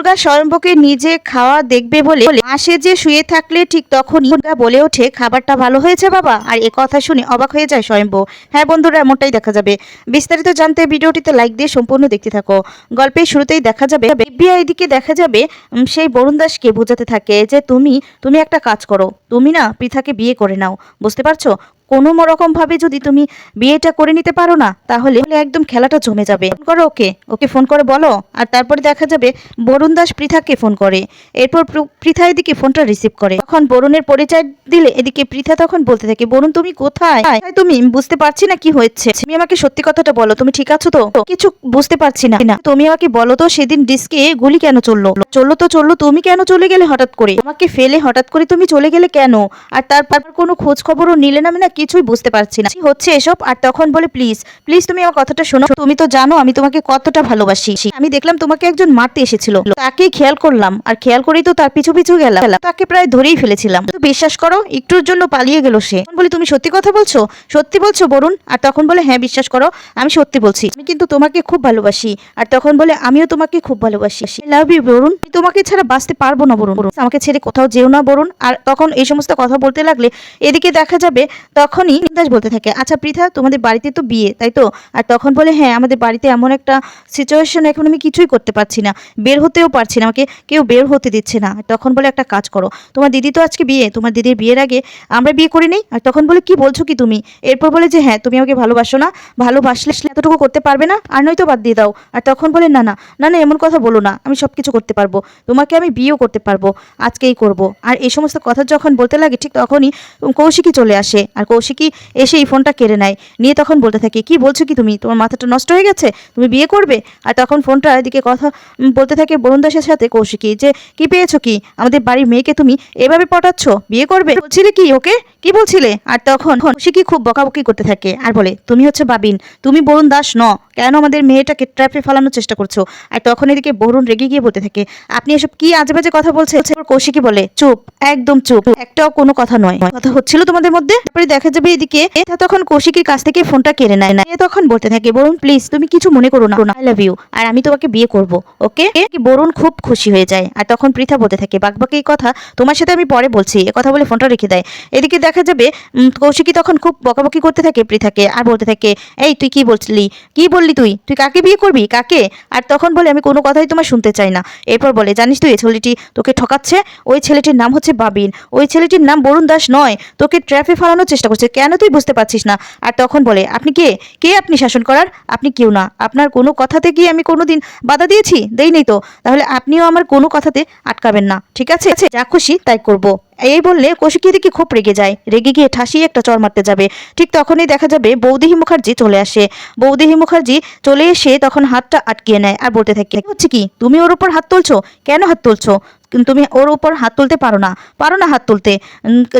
দুর্গা স্বয়ম্বকে নিজে খাওয়া দেখবে বলে মাসে যে শুয়ে থাকলে ঠিক তখনই দুর্গা বলে ওঠে, খাবারটা ভালো হয়েছে বাবা? আর এ কথা শুনে অবাক হয়ে যায় স্বয়ম্ভ। হ্যাঁ বন্ধুরা, এমনটাই দেখা যাবে। বিস্তারিত জানতে ভিডিওটিতে লাইক দিয়ে সম্পূর্ণ দেখতে থাকো। গল্পের শুরুতেই দেখা যাবে এফবিআই দিকে দেখা যাবে সেই বরুণ দাসকে বোঝাতে থাকে যে, তুমি তুমি একটা কাজ করো। তুমি না পৃথাকে বিয়ে করে নাও। বুঝতে পারছ? কোনো রকম ভাবে যদি তুমি বিয়েটা করে নিতে পারো না, তাহলে একদম খেলাটা জমে যাবে। ফোন করো ওকে। ওকে ফোন করে বলো। আর তারপরে দেখা যাবে বরুণ দাস পৃথাকে ফোন করে। এরপর পৃথা এদিকে ফোনটা রিসিভ করে। তখন বরুণের পরিচয় দিলে এদিকে পৃথা তখন বলতে থাকে, বরুণ, তুমি কোথায়? তুমি? বুঝতে পারছি না কি হয়েছে। তুমি আমাকে সত্যি কথাটা বলো। তুমি ঠিক আছো তো? কিছু বুঝতে পারছি না। তুমি আমাকে বলো তো, সেদিন ডিস্কে গুলি কেন চলল? চলল তো চলল, তুমি কেন চলে গেলে হঠাৎ করে? আমাকে ফেলে হঠাৎ করে তুমি চলে গেলে কেন? আর তারপর কোনো খোঁজ খবরও নিলে না? না কিছুই বুঝতে পারছি না। হচ্ছে এসব, আর তখন বলে, প্লিজ প্লিজ তুমি আমার কথাটা শোনো। তুমি তো জানো আমি তোমাকে কতটা ভালোবাসি। আমি দেখলাম তোমাকে একজন মারতে এসেছিল। তাকেই খেয়াল করলাম, আর খেয়াল করেই তো তার পিছু পিছু গেলাম। তাকে প্রায় ধরেই ফেলেছিলাম। তো বিশ্বাস করো, একটুর জন্য পালিয়ে গেল সে। তখন বলি, তুমি সত্যি কথা বলছো? সত্যি বলছো বরুণ? আর তখন বলে হ্যাঁ বিশ্বাস করো, আমি সত্যি বলছি। আমি কিন্তু তোমাকে খুব ভালোবাসি। আর তখন বলে, আমিও তোমাকে খুব ভালোবাসি। Love you Varun. তোমাকে ছাড়া বাঁচতে পারব না বরুণ। আমাকে ছেড়ে কোথাও যেও না বরুণ। আর তখন এই সমস্ত কথা বলতে লাগলে, এদিকে দেখা যাবে তখনই দাস বলতে থাকে আচ্ছা পৃথা, তোমাদের বাড়িতে তো বিয়ে, তাই তো? আর তখন বলে হ্যাঁ আমাদের বাড়িতে এমন একটা সিচুয়েশন এখন আমি কিছুই করতে পারছি না, বের হতেও পারছি না, আমাকে কেউ বের হতে দিচ্ছে না। তখন বলে, একটা কাজ করো, তোমার দিদি তো আজকে বিয়ে, তোমার দিদির বিয়ের আগে আমরা বিয়ে করে নিই? আর তখন বলে, কি বলছো কি তুমি? এরপর বলে যে হ্যাঁ তুমি আমাকে ভালোবাসো না, ভালোবাসলে এতটুকু করতে পারবে না, আর নয়তো বাদ দিয়ে দাও। আর তখন বলে, না না না না, এমন কথা বলো না, আমি সব কিছু করতে পারব, তোমাকে আমি বিয়েও করতে পারব, আজকেই করব। আর এই সমস্ত কথা যখন বলতে লাগে, ঠিক তখনই কৌশিকী চলে আসে, আর কৌশিকী এসে এই ফোনটা কেড়ে নেয়। নিয়ে তখন বলতে থাকে, কি বলছো কি তুমি? তোমার মাথাটা নষ্ট হয়ে গেছে? তুমি বিয়ে করবে? আর তখন ফোনটা এদিকে কথা বলতে থাকে বরুণ দাসের সাথে কৌশিকী, যে, কি পেয়েছ কি? আমাদের বাড়ির মেয়েকে তুমি এভাবে পটাচ্ছ? বিয়ে করবে? বলছিলে কি ওকে? কি বলছিলে? আর তখন কৌশিকী খুব বকাবকি করতে থাকে? আর বলে, তুমি হচ্ছে বাবিন, তুমি বরুণ দাস ন, কেন আমাদের মেয়েটাকে ট্র্যাপে ফেলানোর চেষ্টা করছ? আর তখন এদিকে বরুণ রেগে গিয়ে বলতে থাকে, আপনি এসব কি আজে বাজে কথা বলছে কৌশিকী বলে, চুপ, একদম চুপ, একটাও কোনো কথা নয়। কথা হচ্ছিল তোমাদের মধ্যে? তারপরে দেখা যাবে এদিকে এটা তখন কৌশিকীর কাছ থেকে ফোনটা কেড়ে নেয় না। তখন বলতে থাকে, বরুণ প্লিজ তুমি কিছু মনে করো না। আই লাভ ইউ আর আমি তোমাকে বিয়ে করব ওকে বরুণ খুব খুশি হয়ে যায়, আর তখন পৃথা বলতে থাকে, বাকবাকি কথা তোমার সাথে আমি পরে বলছি। এ কথা বলে ফোনটা রেখে দেয়। এদিকে দেখা যাবে কৌশিকী তখন খুব বকাবকি করতে থাকে, পৃথাকে, আর বলতে থাকে, এই, তুই কি বলছিলি? কি বললি তুই? তুই কাকে বিয়ে করবি? কাকে? আর তখন বলে, আমি কোনো কথাই তোমার শুনতে চাই না। এরপর বলে, জানিস তুই, এই ছেলেটি তোকে ঠকাচ্ছে? ওই ছেলেটির নাম হচ্ছে বাবিন। ওই ছেলেটির নাম বরুণ দাস নয়। তোকে ট্র্যাফে ফালানোর চেষ্টা করছে। কেন তুই বুঝতে পারছিস না? আর তখন বলে, আপনি কে? কে আপনি শাসন করার? আপনি কেউ না। আপনার কোনো কথাতে কি আমি কোনো দিন বাধা দিয়েছি? দেই নেই তো। তাহলে আপনিও আমার কোনো কথাতে আটকাবেন না। ঠিক আছে? যা খুশি তাই করব। এই বললে কৌশিকী দিকে খুব রেগে যায়? রেগে গিয়ে ঠাসিয়ে একটা চর মারতে যাবে। ঠিক তখনই দেখা যাবে বৌদিহি মুখার্জি চলে আসে। বৌদিহি মুখার্জি চলে এসে তখন হাতটা আটকিয়ে নেয় আর বলতে থাকে হচ্ছে কি? তুমি ওর উপর হাত তুলছো? কেন হাত তুলছো? তুমি ওর উপর হাত তুলতে পারো না। পারো না হাত তুলতে।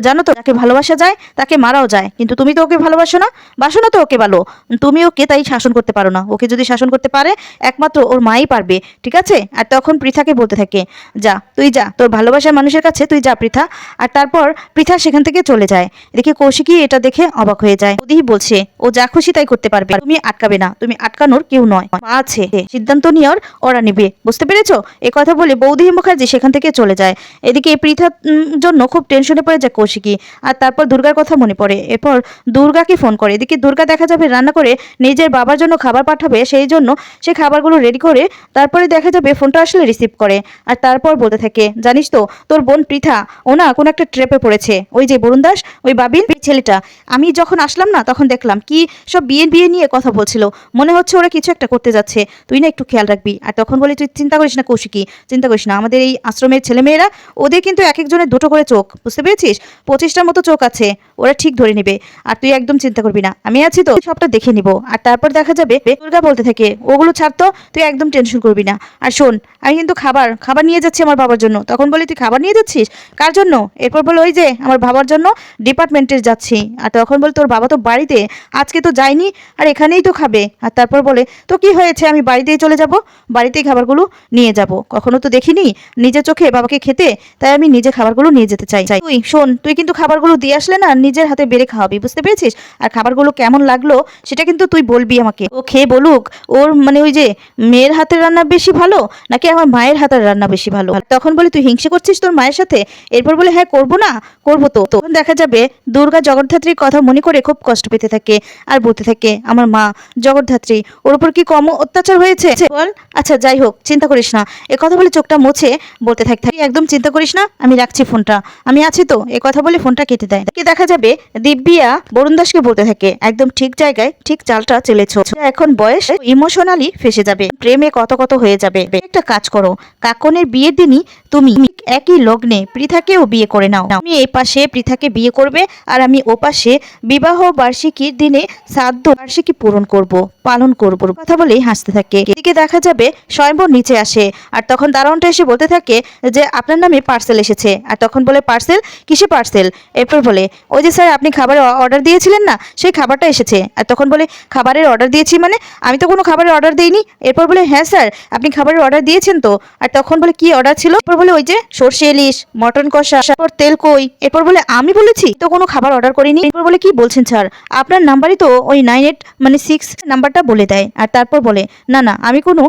জানো তো, যাকে ভালোবাসা যায়, তাকে মারাও যায়। কিন্তু তুমি তো ওকে ভালোবাসো না, বাসো না তো ওকে ভালো। তুমি ওকে তাই শাসন করতে পারো না। ওকে যদি শাসন করতে পারে, একমাত্র ওর মাই পারবে, ঠিক আছে? আর তখন পৃথাকে বলতে থাকে, যা, তুই যা, তোর ভালোবাসার মানুষের কাছে তুই যা পৃথা। আর তারপর পৃথা সেখান থেকে চলে যায়। দেখে কৌশিকী এটা দেখে অবাক হয়ে যায়। ওদিহি বলছে, ও যা খুশি তাই করতে পারবে। তুমি আটকাবে না। তুমি আটকানোর কেউ নয়। আছে। সিদ্ধান্ত নিয়ে ওরা নিবে। বুঝতে পেরেছ? এ কথা বলে বৌদিহি মুখার্জি সেখান থেকে চলে যায়। এদিকে পৃথার জন্য খুব টেনশনে পড়ে যায় কৌশিকী। আর তারপর দুর্গার কথা মনে পড়ে। এরপর দুর্গাকে ফোন করে। এদিকে দুর্গা দেখা যাবে রান্না করে নিজের বাবার জন্য খাবার পাঠাবে, সেই জন্য সে খাবারগুলো রেডি করে তারপরে দেখা যাবে ফোনটা আসলে রিসিভ করে। আর তারপর বলতে থাকে, জানিস তো, তোর বোন পৃথা, ও না কোনো একটা ট্রেপে পড়েছে। ওই যে বরুণ দাস, ওই বাবিন ছেলেটা। আমি যখন আসলাম না, তখন দেখলাম কি সব বিয়ে বিয়ে নিয়ে কথা বলছিল। মনে হচ্ছে ওরা কিছু একটা করতে যাচ্ছে। তুই না একটু খেয়াল রাখবি। আর তখন বলি, তুই চিন্তা করিস না কৌশিকী, চিন্তা করিস না। আমাদের এই আশ্রমের ছেলেমেয়েরা, ওদের কিন্তু এক একজনের দুটো করে চোখ, বুঝতে পেরেছিস? পঁচিশটার মতো চোখ আছে, ওরা ঠিক ধরে নেবে, আর তুই একদম চিন্তা করবি না। আমি আছি তো, সবটা দেখে নিব। আর তারপর দেখা যাবে, দুর্গা বলতে থাকে, ওগুলো ছাড়তো তুই একদম টেনশন করবি না। আর শোন, আমি কিন্তু খাবার খাবার নিয়ে যাচ্ছি আমার বাবার জন্য। তখন বলি, তুই খাবার নিয়ে যাচ্ছিস? কার জন্য? এরপর বলে, ওই যে, আমার বাবার জন্য ডিপার্টমেন্টে যাচ্ছি। আর তখন বলে, তোর বাবা তো বাড়িতে, আজকে তো যায়নি, আর এখানেই তো খাবে। আর তারপর বলে, তো কি হয়েছে? আমি বাড়িতেই চলে যাব, বাড়িতেই খাবারগুলো নিয়ে যাব। কখনো তো দেখিনি, নিজের চোখে বাবাকে খেতে, তাই আমি নিজে খাবারগুলো নিয়ে যেতে চাই। চাই। তুই, শোন, তুই কিন্তু খাবারগুলো দিয়ে আসলে না নিজের হাতে বেড়ে খাওয়াবি, বুঝতে পেরেছিস? আর খাবারগুলো কেমন লাগল, সেটা কিন্তু তুই বলবি আমাকে। ও খেয়ে বলুক, ওর মানে ওই যে মেয়ের হাতের রান্না বেশি ভালো, নাকি আমার মায়ের হাতের রান্না বেশি ভালো? তখন বলে, তুই হিংসে করছিস তোর মায়ের সাথে? এরপর বলে হ্যাঁ করব না, করব তো। তখন দেখা যাবে, দুর্গা জগদ্ধাত্রীর কথা মনে করে খুব কষ্ট পেতে থাকে আর বলতে থাকে, আমার মা জগদ্ধাত্রী, ওর উপর কি কম অত্যাচার হয়েছে? বল আচ্ছা যাই হোক, চিন্তা করিস না। এ কথা বলে চোখটা মুছে, বলতে থাক থাকি একদম চিন্তা করিস না, আমি রাখছি ফোনটা। আমি আছি তো, এ কথা বলে ফোনটা কেটে দেয়। কি দেখা যাবে, দিব্যিয়া বরুণ দাসকে বলতে থাকে, একদম ঠিক জায়গায়, ঠিক চালটা চেলেছ। এখন বয়স ইমোশনালি ফেসে যাবে, প্রেমে কত কত হয়ে যাবে। একটা কাজ করো, কাকনের বিয়ের দিনই তুমি একই লগ্নে পৃথাকেও বিয়ে করে নাও। আমি এই পাশে পৃথাকে বিয়ে করবে, আর আমি ও পাশে বিবাহ বার্ষিকীর দিনে শ্রাদ্ধ বার্ষিকী পূরণ করব, পালন করব। কথা বলেই হাসতে থাকে। এদিকে দেখা যাবে, স্বয়ম্বর নিচে আসে, আর তখন দারোয়ানটা এসে বলতে থাকে যে আপনার নামে পার্সেল এসেছে। আর তখন বলে পার্সেল কিসে পার্সেল এরপর বলে, ওই যে স্যার, আপনি খাবারের অর্ডার দিয়েছিলেন না? সেই খাবারটা এসেছে। আর তখন বলে, খাবারের অর্ডার দিয়েছি মানে? আমি তো কোনো খাবারের অর্ডার দিইনি। এরপর বলে হ্যাঁ স্যার, আপনি খাবারের অর্ডার দিয়েছেন তো? আর তখন বলে, কি অর্ডার ছিল? এরপর বলে, ওই যে সর্ষে ইলিশ, মটন কষা, তারপর তেল কই। এরপর বলে, আমি বলেছি, তো কোনো খাবার অর্ডার করিনি। এরপর বলে, কি বলছেন স্যার? আপনার নাম্বারই তো ওই নাইন এইট মানে সিক্স নাম্বারটা বলে দেয়। আর তারপর বলে, না না, আমি কোনো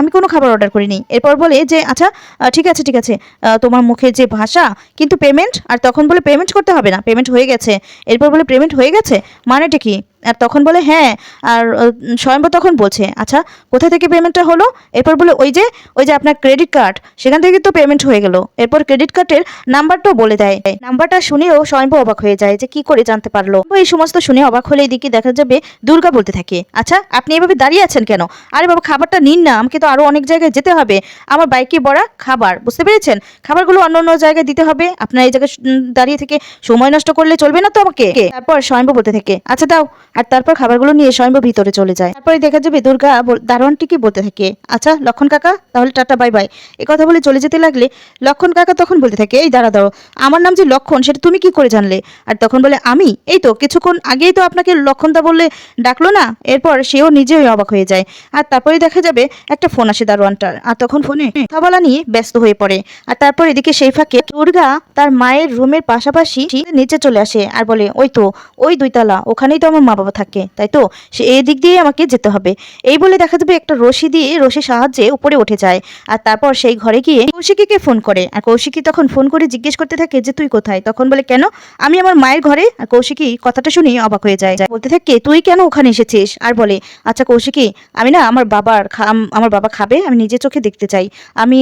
আমি কোনো খাবার অর্ডার করিনি। এরপর বলে যে আচ্ছা ঠিক আছে ঠিক আছে। তোমার মুখে যে ভাষা, কিন্তু পেমেন্ট আর তখন বলে পেমেন্ট করতে হবে না। পেমেন্ট হয়ে গেছে। এরপর বলে পেমেন্ট হয়ে গেছে? মানেটা কি? আর তখন বলে হ্যাঁ। আর স্বয়ম্বর তখন বলছে আচ্ছা কোথা থেকে পেমেন্টটা হলো? এরপর বলে, ওই যে ওই যে আপনার ক্রেডিট কার্ড সেখান থেকে তো পেমেন্ট হয়ে গেল। এরপর ক্রেডিট কার্ডের নাম্বারটাও বলে দেয়। নাম্বারটা শুনেও স্বয়ম্বর অবাক হয়ে যায় যে কি করে জানতে পারল। এই সমস্ত শুনে অবাক হলে এদিকে দেখা যাবে দুর্গা বলতে থাকে আচ্ছা আপনি এভাবে দাঁড়িয়ে আছেন কেন? আরে বাবা, খাবারটা নিন না, আমাকে তো আরও অনেক জায়গায় যেতে হবে। আমার বাইকে বড়া খাবার, বুঝতে পেরেছেন? খাবারগুলো অন্য অন্য জায়গায় দিতে হবে। আপনার এই জায়গায় দাঁড়িয়ে থেকে সময় নষ্ট করলে চলবে না তো আমাকে? তারপর স্বয়ম্ভু বলতে থাকে আচ্ছা দাও। আর তারপর খাবারগুলো নিয়ে স্বয়ম্ভু ভিতরে চলে যায়। তারপরে দেখা যাবে দুর্গা বল- দারোয়ানটিকে বলতে থাকে আচ্ছা লক্ষণ কাকা, তাহলে টাটা, বাই বাই। এ কথা বলে চলে যেতে লাগলে লক্ষণ কাকা তখন বলতে থাকে, এই দাঁড়া দাঁড়ো আমার নাম যে লক্ষণ, সেটা তুমি কি করে জানলে? আর তখন বলে, আমি? এই তো, কিছুক্ষণ আগেই তো আপনাকে লক্ষণদা বললে ডাকলো না? এরপর সেও নিজেই অবাক হয়ে যায়। আর তারপরে দেখা যাবে একটা ফোন আসে দারোয়ানটার, আর তখন ফোনে কথা বলা নিয়ে ব্যস্ত হয়ে পড়ে। আর তারপর এদিকে সেই ফাঁকে দুর্গা তার মায়ের রুমের পাশাপাশি নিচে চলে আসে আর বলে, ওই তো, ওই দুইতলা, ওখানেই তো আমার মা বাবা থাকে, তাই তো? সে এই দিক দিয়ে আমাকে যেতে হবে। এই বলে দেখা যাবে একটা রশি দিয়ে রশির সাহায্যে উপরে উঠে যায়। আর তারপর সেই ঘরে গিয়ে কৌশিকীকে ফোন করে। আর কৌশিকী তখন ফোন করে জিজ্ঞেস করতে থাকে যে, তুই কোথায়? তখন বলে, কেন? আমি আমার মায়ের ঘরে? আর কৌশিকী কথাটা শুনি অবাক হয়ে যায়। বলতে থাকে, তুই কেন ওখানে এসেছিস? আর বলে আচ্ছা কৌশিকী, আমি না আমার বাবার আমার বাবা খাবে, আমি নিজের চোখে দেখতে চাই। আমি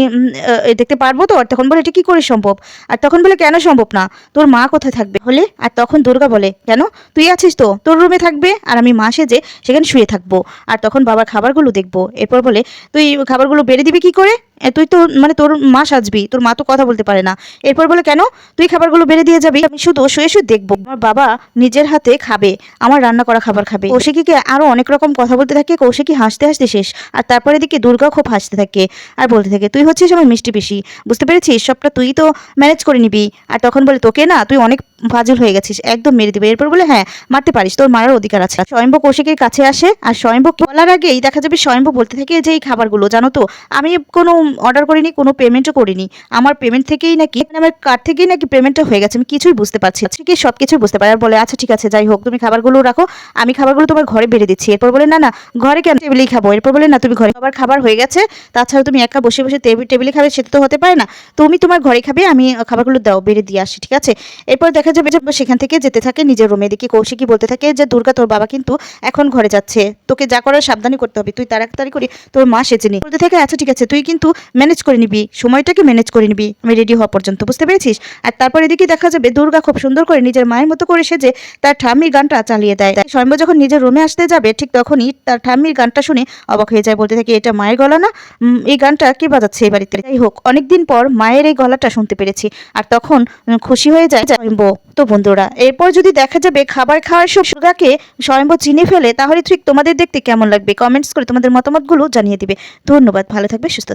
দেখতে পারব তো? আর তখন বলে, এটা কি করে সম্ভব? আর তখন বলে, কেন সম্ভব না? তোর মা কোথায় থাকবে? হলে আর তখন দুর্গা বলে, কেন? তুই আছিস তো? তোর রুমে থাকবে আর আমি মা সেজে সেখানে শুয়ে থাকব। আর তখন বাবার খাবারগুলো দেখব। এরপর বলে, তুই খাবারগুলো বেড়ে দিবি কি করে? তুই তো মানে তোর মা সাজবি, তোর মা তো কথা বলতে পারে না। এরপর বলে, কেন? তুই খাবারগুলো বেড়ে দিয়ে যাবি, আমি শুধু শুয়ে শুয়ে দেখব। আমার বাবা নিজের হাতে খাবে, আমার রান্না করা খাবার খাবে। কৌশিকীকে আরও অনেক রকম কথা বলতে থাকে, কৌশিকী হাসতে হাসতে শেষ। আর তারপরে এদিকে দুর্গা খুব হাসতে থাকে আর বলতে থাকে, তুই হচ্ছিস আমার মিষ্টি পিসি, বুঝতে পেরেছিস? সবটা তুই তো ম্যানেজ করে নিবি। আর তখন বলে, তোকে না, তুই অনেক ফাজিল হয়ে গেছিস, একদম মেরে দিবে। এরপর বলে হ্যাঁ মারতে পারিস, তোর মারার অধিকার আছে। স্বয়ম্ভু কৌশিকের কাছে আসে, আর স্বয়ম্ভু বলার আগেই দেখা যাবে স্বয়ম্ভু বলতে থাকে যে, এই খাবারগুলো, জানো তো, আমি কোনো অর্ডার করিনি, কোনো পেমেন্টও করিনি। আমার পেমেন্ট থেকেই নাকি মানে আমার কার্ড থেকেই নাকি পেমেন্টটা হয়ে গেছে, আমি কিছুই বুঝতে পারছি। ঠিক সব কিছুই বুঝতে পারে? আর বলে আচ্ছা ঠিক আছে, যাই হোক, তুমি খাবারগুলো রাখো, আমি খাবারগুলো তোমার ঘরে বেড়ে দিচ্ছি। এরপর বলে, না না, ঘরে কেন টেবিলেই খাব? এরপর বলে, না, তুমি ঘরে খাবার খাবার হয়ে গেছে তাছাড়া তুমি একা বসে বসে টেবিল খাবে সেটা তো হতে পারে না। তুমি তোমার ঘরে খাবে, আমি খাবারগুলো দাও, বেড়ে দিয়ে আসি, ঠিক আছে? এরপর দেখা যাবে যে, সেখান থেকে যেতে থাকে নিজের রুমে এদিকে কৌশিকী বলতে থাকে যে, দুর্গা, তোর বাবা কিন্তু এখন ঘরে যাচ্ছে। তোকে যা করার সাবধানী করতে হবে। তুই তাড়াতাড়ি করে, তোর মা সেচে নি বলতে থাকে আচ্ছা ঠিক আছে, তুই কিন্তু ম্যানেজ করে নিবি, সময়টাকে ম্যানেজ করে নিবি। আমি রেডি হওয়া পর্যন্ত, বুঝতে পেরেছিস? আর তারপর এদিকে দেখা যাবে, দুর্গা খুব সুন্দর করে নিজের মায়ের মতো করে সেজে তার ঠাম্মির গানটা চালিয়ে দেয়। তাই যখন নিজের রুমে আসতে যাবে, ঠিক তখনই তার ঠাম্মির গানটা শুনে অবাক হয়ে যায়, বলতে থাকে, এটা মায়ের গলা না? এই গানটা কে বাজাচ্ছে এই বাড়িতে? যাই হোক, অনেকদিন পর মায়ের এই গলাটা শুনতে পেরেছি। আর তখন খুশি হয়ে যায় স্বয়ম্বর তো বন্ধুরা, এরপর যদি দেখা যাবে খাবার খাওয়ার সব সুগাকে স্বয়ম্বর চিনে ফেলে, তাহলে ঠিক তোমাদের দেখতে কেমন লাগবে? কমেন্টস করে তোমাদের মতামতগুলো জানিয়ে দিবে। ধন্যবাদ, ভালো থাকবে, সুস্থ।